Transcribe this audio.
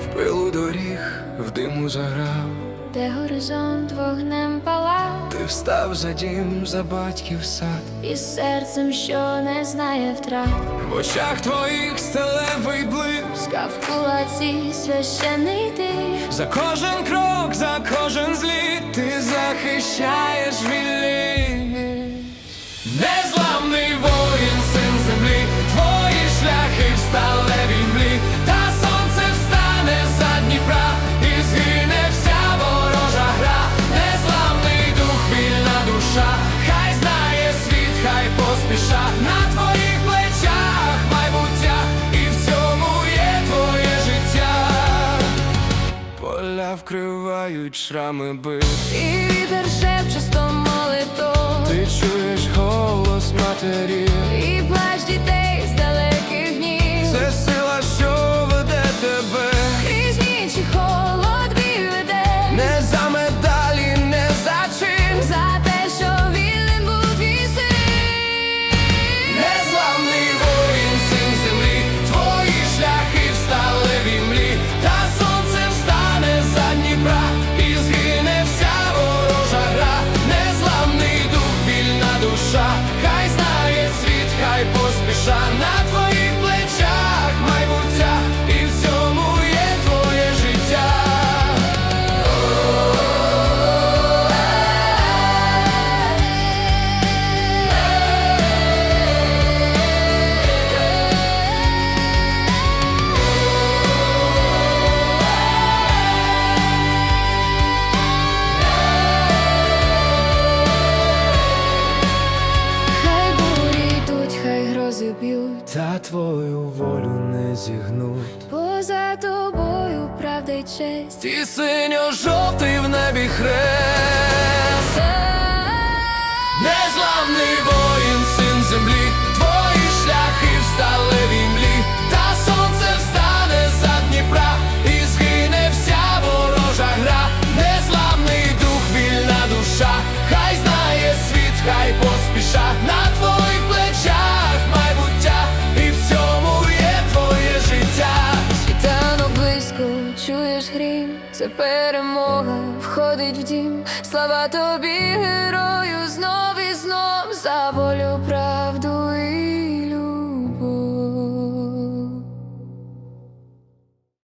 В доріг, в диму заграв, де горизонт вогнем палав, ти встав за дім, за батьків сад. із серцем, що не знає втрат, В очах твоїх стелевий блиск. А в кулаці священий ти За кожен крок, за кожен зліт ти захищаєш Поля шрами бит. І вітер шепче сто молитов, Ти чуєш голос матері душа. Хай знає світ, хай поспіша. На твоїх Та твою волю не зігнуть поза тобою правда й честь. і синьо-жовтий в небі хрест Це перемога входить в дім, слава тобі, герою, знов і знов за волю прав.